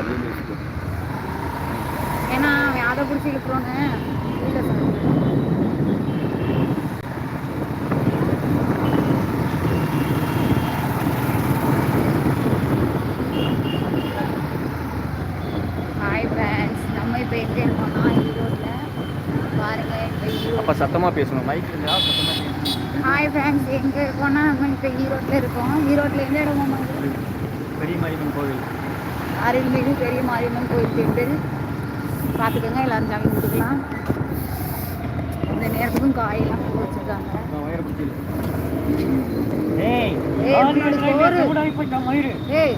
அப்படின்னு வச்சுக்கோ ஏன்னா அதை பிடிச்சி இழுக்கிறோன்னு இல்லை சார் அப்போ சத்தமாக பேசணும். மைக் இருந்தா ஹாய் ஃப்ரெண்ட்ஸ் எங்கே இருக்கோம்னா நம்ம இப்போ ஈரோட்டில் இருக்கோம். ஈரோட்டில் எந்த இடம் போமா பெரிய மாரியம்மன் கோவில். அருள்மிகு பெரிய மாரியம்மன் கோயில் டெம்பிள் பார்த்துக்கோங்க எல்லாரும் சாமி கும்பிட்டுக்கலாம் இந்த நேரத்துக்கும் காயெல்லாம் பூ வச்சுருக்காங்க. ஏய்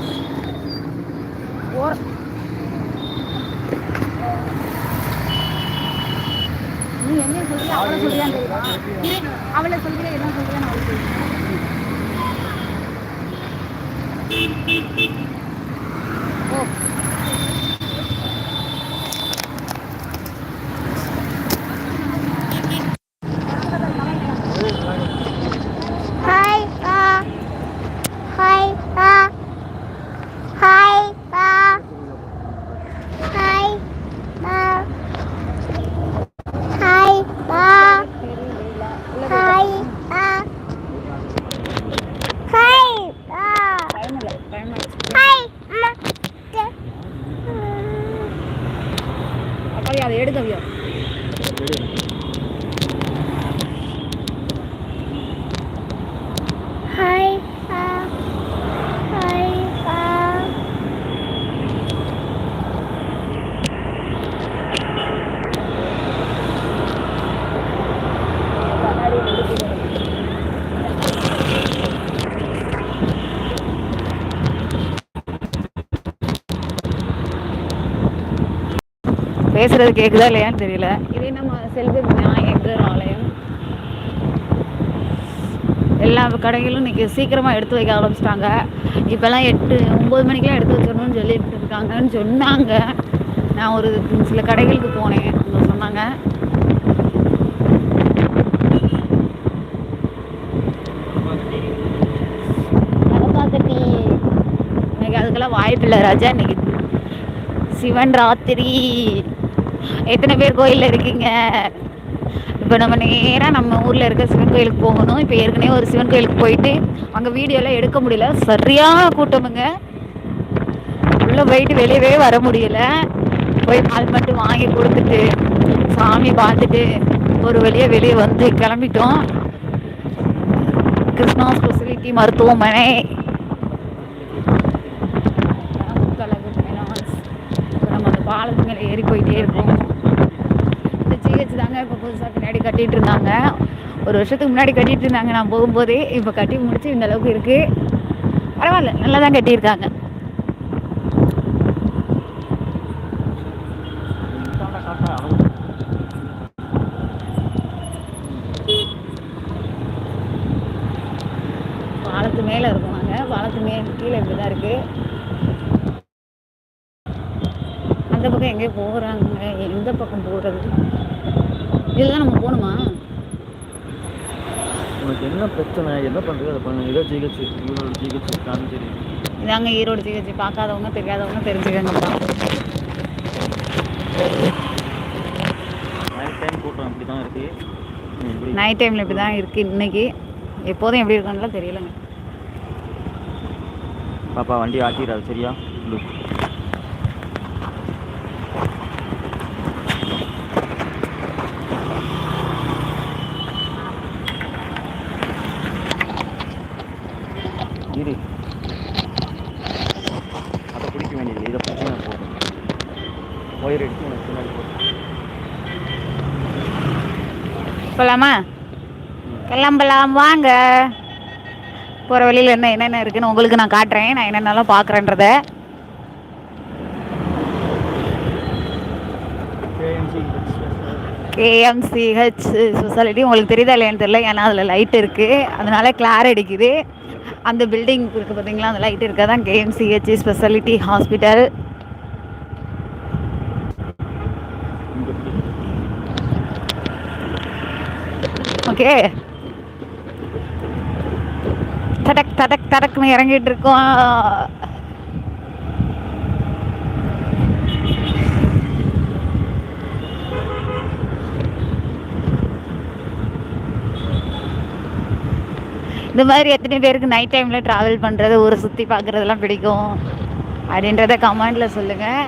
நீ என்ன சொல்றியா அவளை சொல்றியான்னு தெரியுமா? அவளை சொல்றியா என்ன சொல்றியான்னு அவளுக்கு தெரியும். அப்பா அதை பேசுறது கேக்குதா இல்லையான்னு தெரியல. இதே நம்ம செல்வி என்ற ஆலயம் எல்லா கடைகளும் இன்னைக்கு சீக்கிரமாக எடுத்து வைக்க ஆரம்பிச்சிட்டாங்க. இப்போல்லாம் எட்டு ஒம்பது மணிக்கெலாம் எடுத்து வச்சிடணும்னு சொல்லி இருக்காங்கன்னு சொன்னாங்க. நான் ஒரு சில கடைகளுக்கு போனேன். அவங்க சொன்னாங்க. கட்டி இன்னைக்கு அதுக்கெல்லாம் வாய்ப்பு இல்லை ராஜா. இன்னைக்கு சிவன் ராத்திரி. எத்தனை பேர் கோயிலில் இருக்கீங்க? இப்போ நம்ம நேராக நம்ம ஊரில் இருக்க சிவன் கோயிலுக்கு போகணும். இப்போ ஏற்கனவே ஒரு சிவன் கோயிலுக்கு போயிட்டு அங்கே வீடியோலாம் எடுக்க முடியல. சரியான கூட்டமுங்க. உள்ளே போயிட்டு வெளியவே வர முடியல. போய் பால் மட்டும் வாங்கி கொடுத்துட்டு சாமி பார்த்துட்டு ஒரு வழியாக வெளியே வந்து கிளம்பிட்டோம். கிருஷ்ணா ஸ்பெசிலிட்டி மருத்துவமனை கலகு finance. இப்ப நம்ம அந்த பாலத்து மேலே ஏறி போயிட்டே இருக்கும். இந்த ஜிஹெச் தாங்க இப்போ புதுசாக பின்னாடி கட்டிட்டு இருந்தாங்க. ஒரு வருஷத்துக்கு முன்னாடி கட்டிட்டு இருந்தாங்க. நான் போகும்போதே இப்போ கட்டி முடிச்சு இந்த அளவுக்கு இருக்கு. பரவாயில்ல நல்லா தான் கட்டியிருக்காங்க. பாலத்து மேலே இருக்கும் நாங்கள் பாலத்து மே கீழே இப்படி தான் இருக்கு. எங்கேயோ போகிறாங்க. எந்த பக்கம் போகிறது இதில் தான் நம்ம போகணுமா உனக்கு என்ன பிரச்சனை? என்ன பண்ணுறது அதை பண்ணு ஏதோ ஜிஹெச். ஈரோடு ஜிஹெச் காமிச்சேரி இதாங்க ஈரோடு சிகிச்சை பார்க்காதவங்க தெரியாதவங்க தெரிஞ்சுக்கங்கப்பா நைட் டைம் கூட்டம் அப்படி தான் இருக்குது இப்படி நைட் டைமில் இப்படி தான் இருக்குது இன்னைக்கு. எப்போதும் எப்படி இருக்கும்னுலாம் தெரியலங்க. பாப்பா வண்டி ஆட்டிடாது சரியா இரு. இரு அதை பிடிக்க வேண்டியது இதை பிடிச்சி நான் போகும் ஒயர் எடுத்து எனக்கு பின்னாடி போட்டு போகலாமா கிளம்பலாம் வாங்க. போகிற வழியில் என்ன என்னென்ன இருக்குன்னு உங்களுக்கு நான் காட்டுறேன். நான் என்னென்னலாம் பார்க்குறேன்றத. கேஎம்சிஹெச் சொசாலிட்டி உங்களுக்கு தெரியுதா இல்லையான்னு தெரியல. ஏன்னா அதில் லைட் இருக்குது அதனால கிளார் அடிக்குது. அந்த பில்டிங் இருக்குது பார்த்தீங்களா அந்த லைட் இருக்க தான் கேஎம்சிஹெச் ஸ்பெஷாலிட்டி ஹாஸ்பிட்டல் ஓகே. தடக் தடக் தடக்னு இறங்கிட்டு இருக்கோம் இந்த மாதிரி எத்தனை பேருக்கு நைட் டைமில் ட்ராவல் பண்ணுறது ஊரை சுற்றி பார்க்குறதெல்லாம் பிடிக்கும்? அப்படின்றத கமெண்டில் சொல்லுங்கள்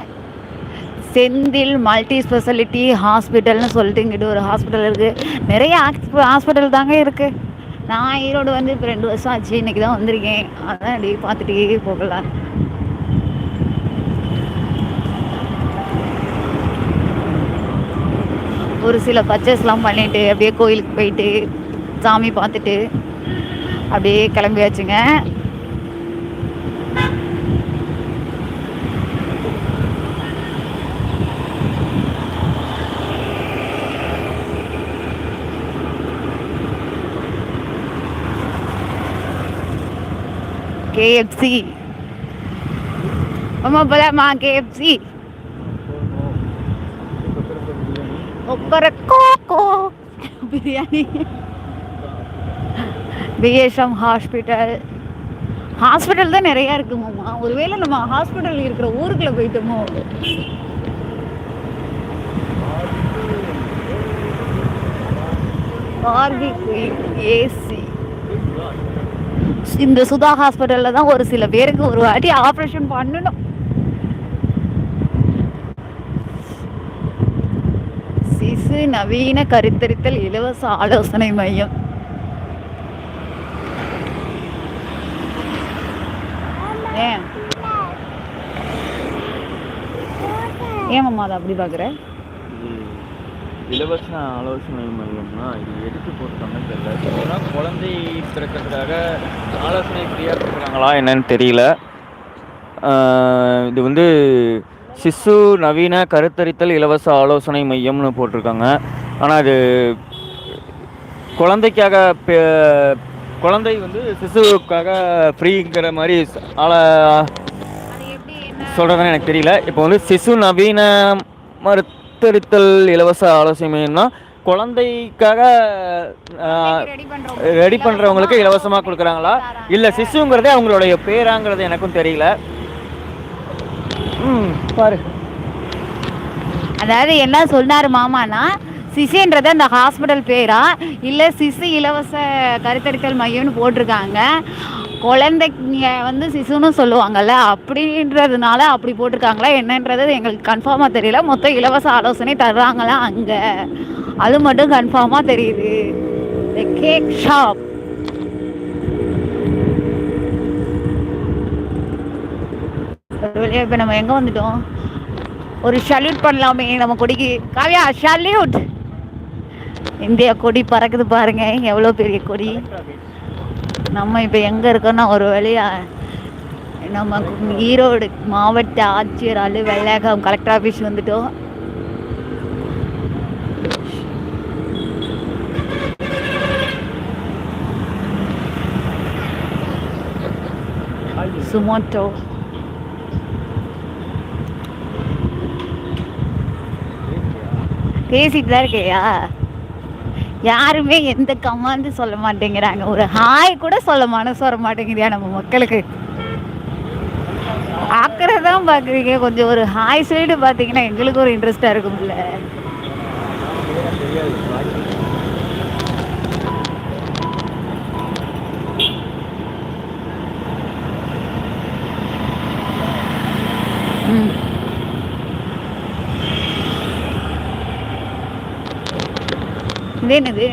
செந்தில் மல்டி ஸ்பெஷாலிட்டி ஹாஸ்பிட்டல்னு சொல்லிட்டு இங்கிட்டு ஒரு ஹாஸ்பிட்டல் இருக்குது நிறைய ஹாஸ்பிட்டல் தாங்க இருக்குது நான் ஈரோடு வந்து இப்போ ரெண்டு வருஷம் ஆச்சு இன்றைக்கி தான் வந்திருக்கேன். அதான் அப்படியே பார்த்துட்டே போகலாம். ஒரு சில பர்ச்சேஸ்லாம் பண்ணிட்டு அப்படியே கோயிலுக்கு போயிட்டு சாமி பார்த்துட்டு அப்படியே கிளம்பியாச்சுங்க. கேஎஃப்சி அம்மா போலாமா கேஎஃப்சி ஒக்கரக்கோக்கோ பிரியாணி பிஎஸ்எம் ஹாஸ்பிட்டல் ஹாஸ்பிட்டல் தான் நிறையா இருக்குமாம்மா ஒருவேளை நம்ம ஹாஸ்பிட்டல் இருக்கிற ஊருக்குள்ள போயிட்டோமோ? ஏசி இந்த சுதா ஹாஸ்பிட்டல்ல தான் ஒரு சில பேருக்கு ஒரு வாட்டி ஆப்ரேஷன் பண்ணணும். சிசு நவீன கருத்தரித்தல் இலவச ஆலோசனை மையம். ஏன்? ஏன் மாமா அதை அப்படி பார்க்குற? இலவச ஆலோசனை மையம்னா இது எதுக்கு போட்டிருக்காங்கன்னு தெரியல. ஏன்னா குழந்தை பிறக்கிறதுக்காக ஆலோசனை ஃப்ரீயாக கொடுக்குறாங்களா என்னன்னு தெரியல. இது வந்து சிசு நவீன கருத்தரித்தல் இலவச ஆலோசனை மையம்னு போட்டிருக்காங்க. ஆனால் அது குழந்தைக்காக குழந்தை வந்து சிசுவுக்காக ஃப்ரீங்கிற மாதிரி ஆல சொல்கிறதுன்னு எனக்கு தெரியல. இப்போ வந்து சிசு நவீன மருத்துவத்தல் இலவச ஆலோசனை மையம்னா குழந்தைக்காக ரெடி பண்ணுறவங்களுக்கு இலவசமாக கொடுக்குறாங்களா? இல்லை சிசுங்கிறதே அவங்களுடைய பேராங்கிறது எனக்கும் தெரியல. ம் பாரு. அதாவது என்ன சொன்னாரு மாமானா சிசுன்றது அந்த ஹாஸ்பிட்டல் பேரா? இல்லை சிசு இலவச கருத்தரித்தல் மையம்னு போட்டிருக்காங்க. குழந்தைங்க வந்து சிசுன்னு சொல்லுவாங்கல்ல அப்படின்றதுனால அப்படி போட்டிருக்காங்களா என்னன்றது எங்களுக்கு கன்ஃபார்மாக தெரியல. மொத்தம் இலவச ஆலோசனை தர்றாங்களா அங்கே? அது மட்டும் கன்ஃபார்மாக தெரியுது. கேக் ஷாப் வழியா இப்போ நம்ம எங்கே வந்துட்டோம்? ஒரு சல்யூட் பண்ணலாமே நம்ம கொடிக்கு. காவியா சல்யூட் இந்தியா கொடி பறக்குது பாருங்க. எவ்வளோ பெரிய கொடி. நம்ம இப்போ எங்கே இருக்கோன்னா ஒரு வழியா நம்ம ஈரோடு மாவட்ட ஆட்சியர் அலுவலகம் கலெக்டர் ஆஃபீஸ் வந்துட்டோம். சுமோட்டோ. பேசிட்டு தான் இருக்கியா? யாருமே எந்த கமாந்து சொல்ல மாட்டேங்கிறாங்க. ஒரு ஹாய் கூட சொல்ல மனசு வர மாட்டேங்குதியா நம்ம மக்களுக்கு? பார்க்கறதான் பார்க்குறீங்க கொஞ்சம் ஒரு ஹாய் சைடு பார்த்தீங்கன்னா எங்களுக்கு ஒரு இன்ட்ரெஸ்டாக இருக்கும்ல. இது என்னது?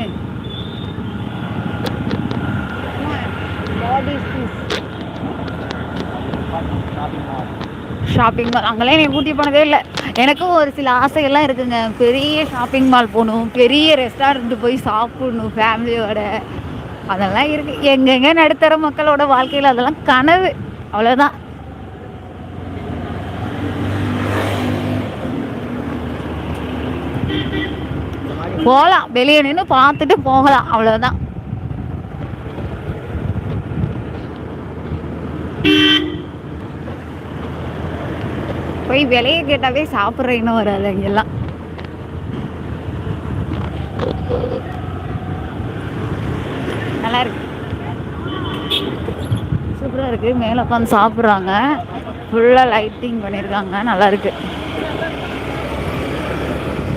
ஷாப்பிங் மால் அங்கெல்லாம் என்னை கூட்டி போனதே இல்லை. எனக்கும் ஒரு சில ஆசைகள்லாம் இருக்குங்க. பெரிய ஷாப்பிங் மால் போகணும். பெரிய ரெஸ்டாரண்ட் போய் சாப்பிடணும் ஃபேமிலியோட அதெல்லாம் இருக்கு. எங்கெங்க நடுத்தர மக்களோட வாழ்க்கையில் அதெல்லாம் கனவு. அவ்வளோதான் போகலாம். வெளியே நின்று பார்த்துட்டு போகலாம். அவ்வளோதான் போய் விலையை கேட்டாவே சாப்பிட்ற இன்னும் வராது அங்கெல்லாம். நல்லா இருக்கு. சூப்பராக இருக்கு. மேலே உட்காந்து சாப்பிட்றாங்க. ஃபுல்லாக லைட்டிங் பண்ணியிருக்காங்க. நல்லா இருக்கு.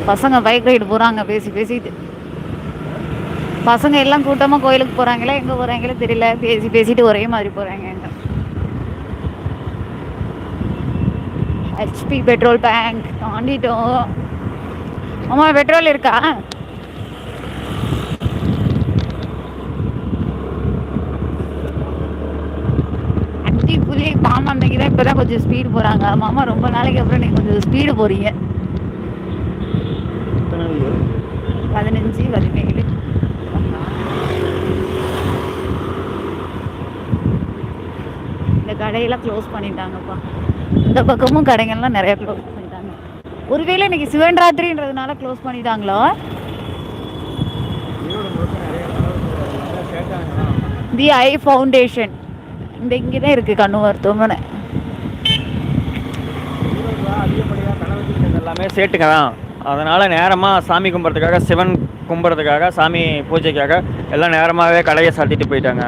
பசங்க பைக் ரைடு போகிறாங்க பேசி பேசிட்டு பசங்க எல்லாம் கூட்டமாக கோயிலுக்கு போகிறாங்களா எங்கே போகிறாங்களோ தெரியல. பேசி பேசிட்டு ஒரே மாதிரி போகிறாங்க ஹெச்பி பெட்ரோல் பேங்க் தாண்டிட்டோம் அம்மா பெட்ரோல் இருக்கா? அட்டி புலி மாமா அன்னைக்கு தான் இப்போ தான் கொஞ்சம் ஸ்பீடு போகிறாங்க மாமா ரொம்ப நாளைக்கு அப்புறம் நீங்கள் கொஞ்சம் ஸ்பீடு போகிறீங்க எத்தனை வீடு? பதினஞ்சு பதினேழு. இந்த கடையெல்லாம் க்ளோஸ் பண்ணிட்டாங்கப்பா. இந்த பக்கமும் கடைகள்லாம் நிறைய க்ளோஸ் பண்ணிட்டாங்க. ஒருவேளை இன்னைக்கு சிவன்ராத்திரின்றதுனால க்ளோஸ் பண்ணிட்டாங்களோ? தி ஐ ஃபவுண்டேஷன் இந்த இங்கே தான் இருக்குது கண்ணு மருத்துவமனை. எல்லாமே சேட்டுங்க தான். அதனால் நேரமாக சாமி கும்பிட்றதுக்காக சிவன் கும்பிட்றதுக்காக சாமி பூஜைக்காக எல்லாம் நேரமாகவே கடையை சாத்திட்டு போயிட்டாங்க.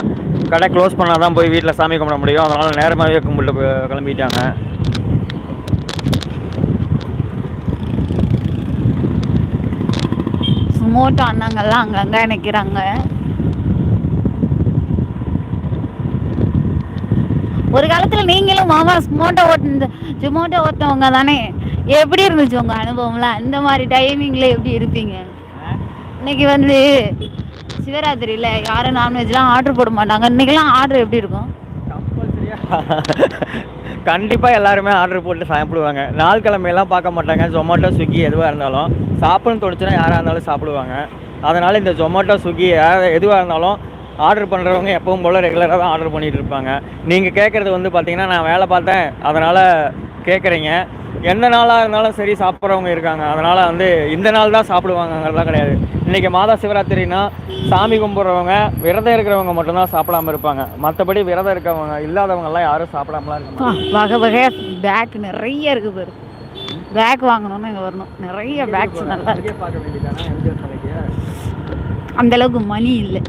கடை க்ளோஸ் பண்ணால் தான் போய் வீட்டில் சாமி கும்பிட முடியும். அதனால் நேரமாகவே கும்பிட்டு கிளம்பிட்டாங்க. சுமோட்டோ அண்ணங்கள்லாம் அங்கங்கே நிற்கிறாங்க ஒரு காலத்தில் நீங்களும் மாமா சுமோட்டோ ஓட்டு சுமோட்டோ ஓட்டவங்க தானே? எப்படி இருந்துச்சு உங்கள் அனுபவம்லாம்? இந்த மாதிரி டைமிங்கில் எப்படி இருப்பீங்க? இன்னைக்கு வந்து சிவராத்திரியில யாரும் நான்வெஜ்லாம் ஆர்டர் போட மாட்டாங்க. இன்னைக்கெல்லாம் ஆர்டர் எப்படி இருக்கும்? கண்டிப்பாக எல்லாருமே ஆர்டர் போட்டு சாப்பிடுவாங்க. நாள் கிழமையெல்லாம் பார்க்க மாட்டாங்க. ஜொமேட்டோ ஸ்விக்கி எதுவாக இருந்தாலும் சாப்பிடணும்னு தோணுச்சுன்னா யாராக இருந்தாலும் சாப்பிடுவாங்க. அதனால் இந்த ஜொமேட்டோ ஸ்விக்கி யார் எதுவாக இருந்தாலும் ஆர்டர் பண்ணுறவங்க எப்பவும் போல் ரெகுலராக தான் ஆர்டர் பண்ணிகிட்டு இருப்பாங்க. நீங்கள் கேட்குறது வந்து பார்த்தீங்கன்னா நான் வேலை பார்த்தேன். அதனால் கேட்குறீங்க எந்த நாளாக இருந்தாலும் சரி சாப்பிட்றவங்க இருக்காங்க. அதனால் வந்து இந்த நாள் தான் சாப்பிடுவாங்கங்கிறதுலாம் கிடையாது. இன்றைக்கி மாதா சிவராத்திரினா சாமி கும்பிட்றவங்க விரதம் இருக்கிறவங்க மட்டும்தான் சாப்பிடாம இருப்பாங்க. மற்றபடி விரதம் இருக்கவங்க இல்லாதவங்கெல்லாம் யாரும் சாப்பிடாமலாம் இருக்க அப்பா, வகை வகையாக பேக் நிறைய இருக்கு பாரு. பேக் வாங்கணும்னு இங்கே வரணும். நிறைய பேக்ஸ் நல்லா இருக்கு. பார்க்க வேண்டியதானே எம்ஜிஆர் சிலைக்கு அந்த அளவுக்கு மணி இல்லை.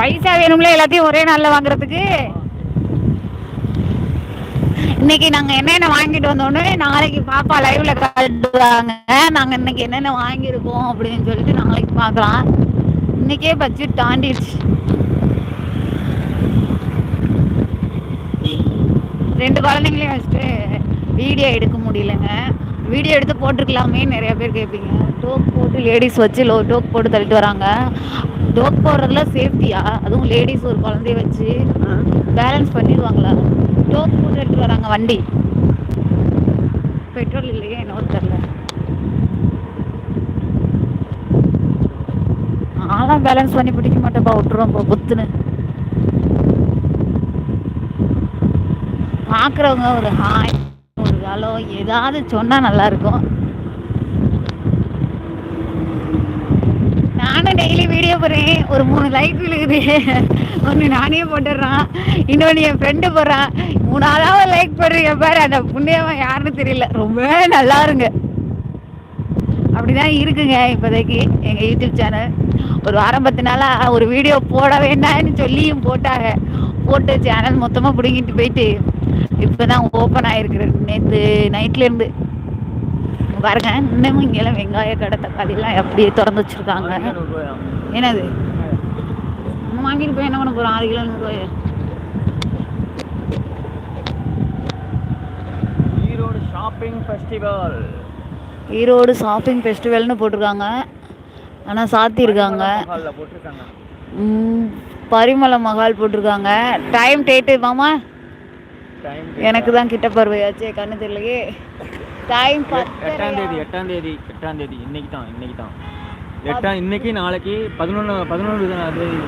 பைசா வேணும்ல எல்லாத்தையும் ஒரே நாளில் வாங்குறதுக்கு? இன்னைக்கு நாங்க என்னென்ன வாங்கிட்டு வந்தோம்னு நாளைக்கு பாப்பா லைவ்ல காட்டுவாங்க நாங்க இன்னைக்கு என்னென்ன வாங்கியிருக்கோம் அப்படின்னு சொல்லிட்டு நாளைக்கு பார்க்கலாம் இன்னைக்கே பட்ஜெட் தாண்டிடுச்சு. ரெண்டு குழந்தைங்களையும் வச்சுட்டு வீடியோ எடுக்க முடியலங்க. வீடியோ எடுத்து போட்டிருக்கலாமே நிறைய பேர் கேட்பீங்க டோக் போட்டு லேடிஸ் வச்சு லோ டோக் போட்டு தள்ளிட்டு வராங்க. டோக் போடுறதுல சேஃப்டியா அதுவும் லேடிஸ் ஒரு குழந்தைய வச்சு பேலன்ஸ் பண்ணிடுவாங்களா? டோக் போட்டு எடுத்துட்டு வராங்க வண்டி. பெட்ரோல் இல்லையே என்னவோ தெரில நான்லாம் பேலன்ஸ் பண்ணி பிடிக்க மாட்டேன்ப்பா விட்டுருவோம் புத்துன்னு. பார்க்குறவங்க ஒரு ஹாய் ஒரு ஹலோ ஏதாவது சொன்னால் நல்லா இருக்கும் நானும் டெய்லி வீடியோ போடுறேன். ஒரு மூணு லைக் விழுகுது ஒன்று நானே போட்டுடுறான். இன்னொன்று என் ஃப்ரெண்டு போடுறான். மூணாவது லைக் போடுறீங்க பாரு அந்த புண்ணியவன் யாருன்னு தெரியல. ரொம்ப நல்லா இருங்க. அப்படிதான் இருக்குங்க இப்போதைக்கு எங்கள் யூடியூப் சேனல் ஒரு வாரம் பத்து நாளாக ஒரு வீடியோ போட வேண்டாம்னு சொல்லியும் போட்டாங்க. போட்டு சேனல் மொத்தமாக பிடுங்கிட்டு போயிட்டு இப்போ தான் ஓப்பன் ஆகிருக்குது நேற்று நைட்லேருந்து பாருங்க இன்னமும் இங்கெல்லாம் வெங்காய கடை தக்காளிலாம் அப்படியே திறந்து வச்சுருக்காங்க. என்னது? நம்ம வாங்கிட்டு போய் என்ன பண்ண போகிறோம் ஆறு kilo நூறுரூவாய் Erode shopping festival. Erode shopping ஃபெஸ்டிவல்னு போட்டிருக்காங்க. ஆனால் சாத்தியிருக்காங்க. பரிமள மகால் போட்டிருக்காங்க. டைம் டேட்டு மாமா? எனக்கு தான் கிட்ட பார்வையாச்சே கண்ணு தெரியலையே. டைம் எட்டாம் தேதி எட்டாம் தேதி எட்டாம் தேதி. இன்னைக்கு தான் இன்னைக்கு தான். எட்டாம் இன்னைக்கு நாளைக்கு பதினொன்று பதினொன்று தேதி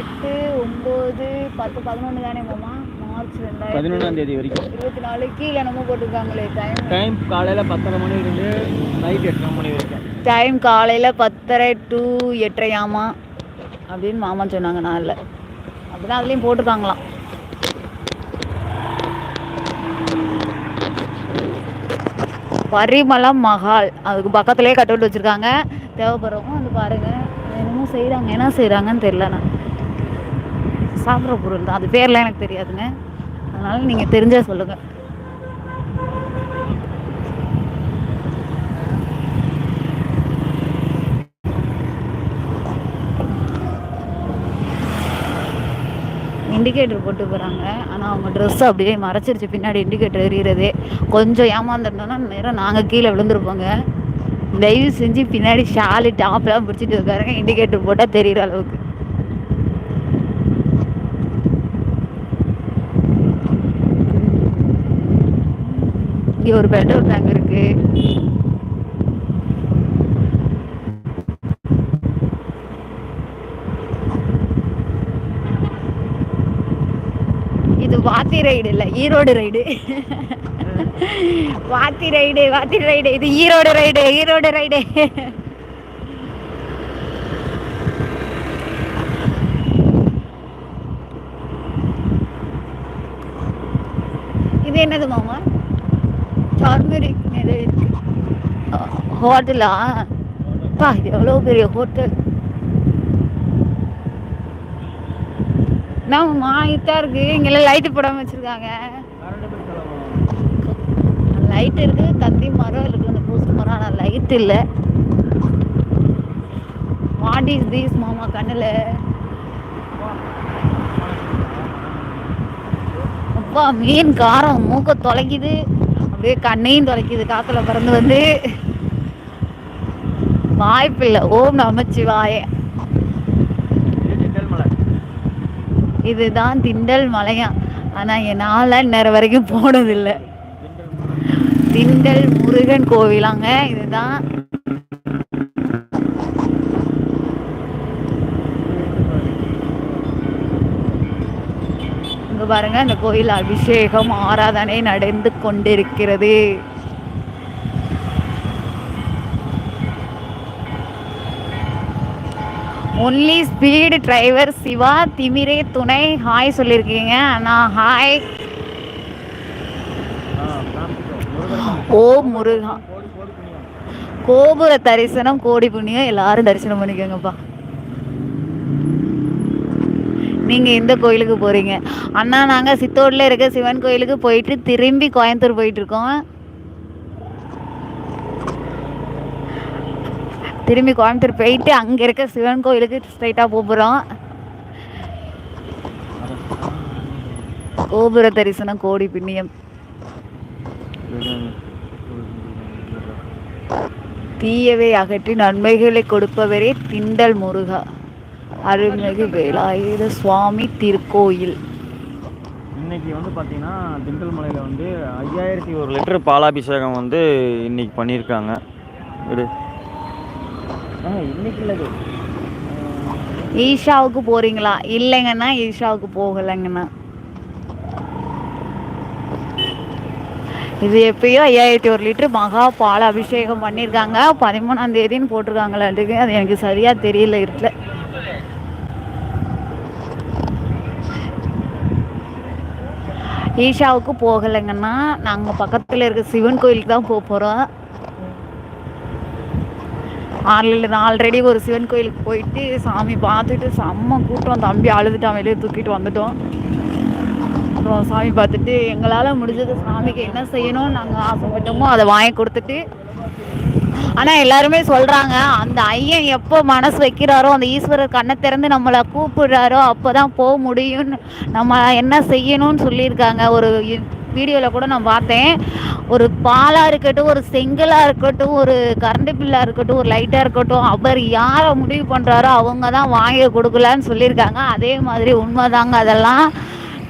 எட்டு ஒம்பது பத்து பதினொன்று தானே மாமா? மார்ச் ரெண்டாயிரத்தி பதினொன்றாம் தேதி வரைக்கும். இருபத்தி நாலு கீழே என்னமோ போட்டிருக்காங்களே டைம் டைம் காலையில் பத்தரை மணி இருந்து நைட் எட்டரை மணி வரைக்கும். டைம் காலையில் பத்தரை டு எட்டரையாமா? அப்படின்னு மாமா சொன்னாங்க நாளில். அப்படிதான் அதுலேயும் போட்டிருக்காங்களாம். பரிமளம் மகால். அதுக்கு பக்கத்துலேயே கட் வச்சுருக்காங்க. தேவைப்படுறவங்க வந்து பாருங்கள் என்னமோ செய்கிறாங்க என்ன செய்கிறாங்கன்னு தெரில நான். சாப்பிட்ற பொருள் தான். அது பேர்லாம் எனக்கு தெரியாதுங்க. அதனால் நீங்கள் தெரிஞ்சால் சொல்லுங்கள் இண்டிகேட்டர் போட்டு போகிறாங்க ஆனால் அவங்க ட்ரெஸ் அப்படியே மறைச்சிருச்சு. பின்னாடி இண்டிகேட்டர் எறிகிறதே கொஞ்சம் ஏமாந்துருந்தோன்னா நேரம் நாங்கள் கீழே விழுந்துருப்போங்க. தயவு செஞ்சு பின்னாடி ஷாலு டாப்லாம் பிடிச்சிட்டு உட்காருங்க. இண்டிகேட்டர் போட்டால் தெரிகிற அளவுக்கு. இங்கே ஒரு பெட்ரோல் டேங்க் இருக்குது இது வாத்தி ரைடு இல்லை ஈரோடு ரைடு. வாத்தி ரைடு வாத்தி ரைடு. இது ஈரோடு ரைடு ஈரோடு ரைடு. இது என்னது மாமா? டர்மரிக் நிறைய இருக்கு. ஹோட்டலா? பா எவ்வளோ பெரிய ஹோட்டல்? என்னம்மா இதா இருக்கு. இங்கெல்லாம் லைட்டு போடாம வச்சிருக்காங்க. லைட் இருக்கு தத்தி மரம் இருக்கு அந்த பூசு மரம் ஆனால் லைட் இல்லை. வாட் இஸ் தீஸ் மாமா கண்ணில்? அப்பா மீன் காரம் மூக்க தொலைக்குது. அப்படியே கண்ணையும் தொலைக்குது காத்துல பறந்து வந்து. வாய்ப்பில்லை ஓம் நமச்சிவாய. இதுதான் திண்டல் மலையா? ஆனா என்னால் இன்னொரு வரைக்கும் போனதில்லை. திண்டல் முருகன் கோவிலாங்க இதுதான். இங்க பாருங்க இந்த கோயில் அபிஷேகம் ஆராதனை நடந்து கொண்டிருக்கிறது. ஒன்லி ஸ்பீடு டிரைவர் சிவா திமிரே துணை ஹாய் சொல்லியிருக்கீங்க அண்ணா ஹாய் ஓ முருகா. கோபுர தரிசனம் கோடி புண்ணியம் எல்லாரும் தரிசனம் பண்ணிக்கோங்கப்பா. நீங்கள் எந்த கோயிலுக்கு போகிறீங்க அண்ணா நாங்கள் சித்தோடில் இருக்க சிவன் கோயிலுக்கு போயிட்டு திரும்பி கோயம்புத்தூர் போயிட்டுருக்கோம் திரும்பி கோயம்புத்தூர் போயிட்டு அங்க இருக்க சிவன் கோயிலுக்கு ஸ்ட்ரைட்டா போகிறோம் கோபுர தரிசனம் கோடி பின்னியம் தீயவை அகற்றி நன்மைகளை கொடுப்பவரே திண்டல் முருகா. அருள்மிகு வேலாயுத சுவாமி திருக்கோயில். இன்னைக்கு வந்து பார்த்தீங்கன்னா திண்டல் மலையில் வந்து ஐயாயிரத்தி ஒரு லிட்டர் பாலாபிஷேகம் வந்து இன்னைக்கு பண்ணியிருக்காங்க. இது ஆ இன்னைக்கு இல்லை இது. ஈஷாவுக்கு போறீங்களா? இல்லைங்கண்ணா ஈஷாவுக்கு போகலைங்கண்ணா இது எப்பயோ ஐயாயிரத்தி ஒரு லிட்டர் மகா பால் அபிஷேகம் பண்ணியிருக்காங்க பதிமூணாம் தேதின்னு போட்டிருக்காங்களாட்டுக்கு அது எனக்கு சரியா தெரியல இருட்டில். ஈஷாவுக்கு போகலைங்கன்னா நாங்கள் பக்கத்தில் இருக்க சிவன் கோயிலுக்கு தான் போக போகிறோம் ஆல்ரெடி ஆல்ரெடி ஒரு சிவன் கோயிலுக்கு போயிட்டு சாமி பார்த்துட்டு செம்ம கூட்டம். தம்பி அழுதுட்டான் வெளியே தூக்கிட்டு வந்துட்டோம். அப்புறம் சாமி பார்த்துட்டு எங்களால் முடிஞ்சது சாமிக்கு என்ன செய்யணும் நாங்கள் ஆசைப்பட்டோமோ அதை வாங்கி கொடுத்துட்டு. ஆனால் எல்லாருமே சொல்கிறாங்க அந்த ஐயன் எப்போ மனசு வைக்கிறாரோ அந்த ஈஸ்வரர் கண்ணை திறந்து நம்மளை கூப்பிடுறாரோ அப்போ தான் போக முடியும்னு. நம்ம என்ன செய்யணும்னு சொல்லியிருக்காங்க. ஒரு வீடியோவில் கூட நான் பார்த்தேன். ஒரு பாலாக இருக்கட்டும் ஒரு செங்கலாக இருக்கட்டும் ஒரு கரண்ட் பில்லாக இருக்கட்டும் ஒரு லைட்டாக இருக்கட்டும் அவர் யாரை முடிவு பண்ணுறாரோ அவங்க தான் வாங்கி கொடுக்கலான்னு சொல்லியிருக்காங்க. அதே மாதிரி உண்மைதாங்க அதெல்லாம்.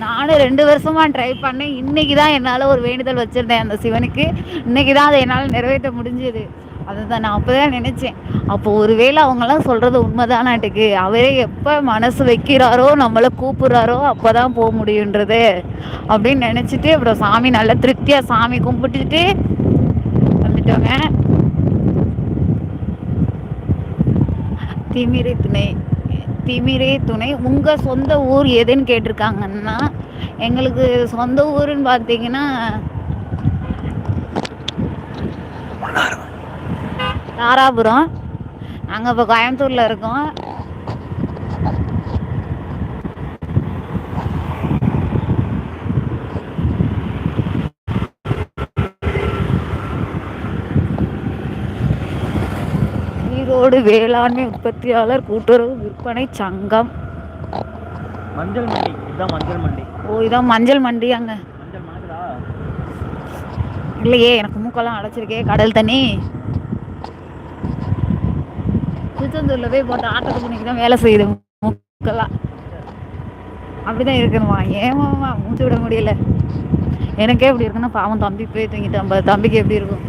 நானும் ரெண்டு வருஷமாக ட்ரை பண்ணேன். இன்னைக்கு தான் என்னால் ஒரு வேண்டுதல் வச்சுருந்தேன் அந்த சிவனுக்கு. இன்னைக்கு தான் அதை என்னால் நிறைவேற்ற முடிஞ்சது. அதுதான் நான் அப்போ தான் நினச்சேன். அப்போ ஒருவேளை அவங்கெல்லாம் சொல்கிறது உண்மைதானாட்டுக்கு அவரே எப்போ மனசு வைக்கிறாரோ நம்மளை கூப்பிட்றாரோ அப்போ தான் போக முடியுன்றது அப்படின்னு நினச்சிட்டு அப்புறம் சாமி நல்லா திருப்தியாக சாமி கும்பிட்டுட்டு வந்துட்டோங்க. திமிரை துணை திமிரே துணை உங்கள் சொந்த ஊர் எதுன்னு கேட்டிருக்காங்கன்னா எங்களுக்கு சொந்த ஊருன்னு பார்த்தீங்கன்னா தாராபுரம். நாங்கள் இப்போ கோயம்புத்தூரில் இருக்கோம். ஈரோடு வேளாண்மை உற்பத்தியாளர் கூட்டுறவு விற்பனை சங்கம். மஞ்சள் மண்டி இதுதான் மஞ்சள் மண்டி. ஓ இதான் மஞ்சள் மண்டி அங்க. மஞ்சள் மணக்குதா இல்லையே எனக்கு மூக்கெல்லாம் அடைச்சிருக்கே கடல் தண்ணி. திருச்செந்தூர்ல போய் போட்ட ஆட்டத்தை பண்ணிக்கு தான் வேலை செய்யுது மூக்கெல்லாம். அப்படிதான் இருக்கணுமா? ஏமாமா மூச்சு விட முடியல. எனக்கே இப்படி இருக்குன்னா பாவம் தம்பி போய் தூங்கிட்டான் தம்பிக்கு எப்படி இருக்கும்?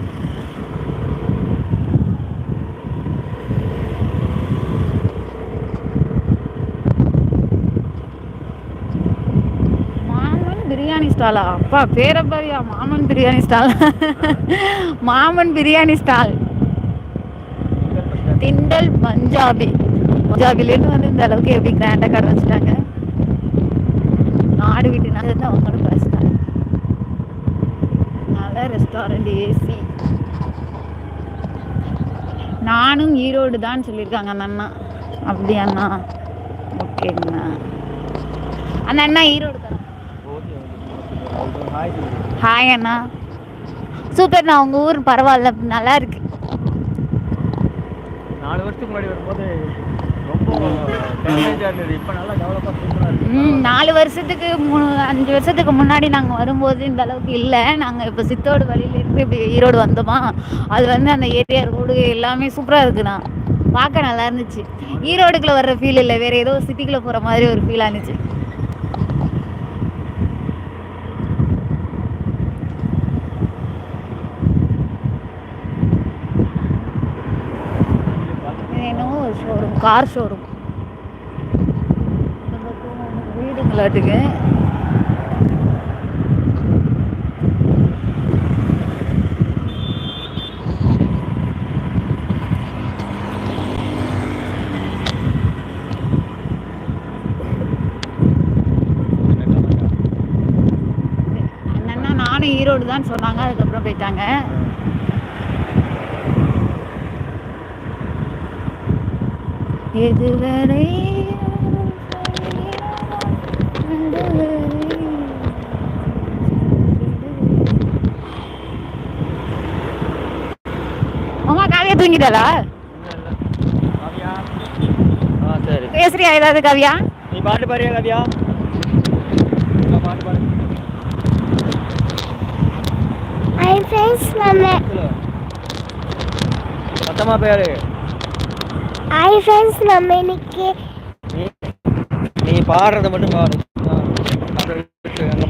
மாமன் பிரியாணி ஸ்டாலா அப்பா பேரப்பாரியா மாமன் பிரியாணி ஸ்டால் மாமன் பிரியாணி ஸ்டால் திண்டல் பஞ்சாபி. பஞ்சாபிலேருந்து வந்து இந்த அளவுக்கு எப்படி கிராண்டாக கடை வச்சுட்டாங்க? நாடு வீட்டு நாடு வந்து அவங்களும் பேசிட்டாங்க நல்ல ரெஸ்டாரண்ட் ஏசி நானும் ஈரோடு தான் சொல்லியிருக்காங்க அந்த அண்ணா. அப்படியா அண்ணா. ஓகேங்கண்ணா அந்த அண்ணா ஈரோடு தான். ஹாய் ஹாய் அண்ணா. சூப்பர்ண்ணா உங்கள் ஊர் பரவாயில்ல. நல்லா இருக்கு. நாலு வருஷத்துக்கு முன்னாடி வரும்போது ரொம்ப நல்லா டெவலப்பாக நாலு வருஷத்துக்கு மூணு அஞ்சு வருஷத்துக்கு முன்னாடி நாங்கள் வரும்போது இந்த அளவுக்கு இல்லை. நாங்கள் இப்போ சித்தோடு வழியிலேருந்து இப்படி ஈரோடு வந்தோமா அது வந்து அந்த ஏரியா ரோடு எல்லாமே சூப்பராக இருக்குண்ணா. பார்க்க நல்லா இருந்துச்சு. ஈரோடுக்குள்ளே வர்ற ஃபீல் இல்லை. வேறு ஏதோ சிட்டிக்குள்ளே போகிற மாதிரி ஒரு ஃபீலாக இருந்துச்சு இது என்னவோ ஒரு ஷோரூம் கார் ஷோரூம் வீடுங்களாட்டுக்கு. நானும் ஈரோடு தான் சொன்னாங்க அதுக்கப்புறம் போயிட்டாங்க. எதுவரை உமா காவியா தூங்கிட்டாளா? காவியா ஆ சரி. பேசுறியா ஏதாவது காவியா? நீ பாட்டு பாரியா காவியா? பாட்டு பாடு. ஹை ஃப்ரெண்ட்ஸ் நம்ம. சத்தமா பேரு. ஹை ஃப்ரெண்ட்ஸ் நம்ம இன்னைக்கு நீ பாடுறத மட்டும் பாடு. அங்க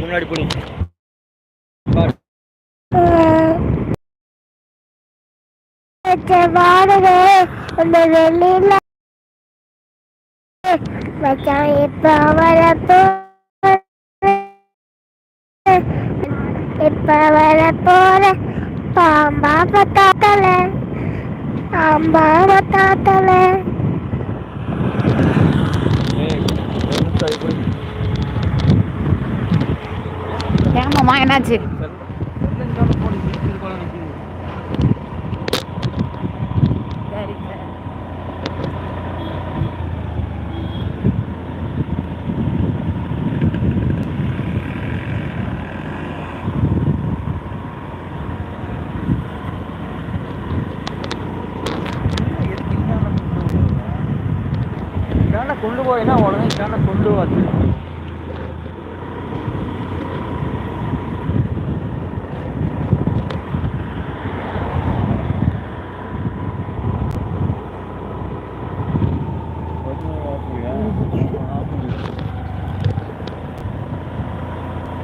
முன்னாடி புடி. பாடு. வாடகை அந்த வெளியில மச்சான் இப்ப வரப்போ இப்ப வர போற பாம்பா பத்தாத்தல அது புடி. ஏமாம்மா என்னாச்சு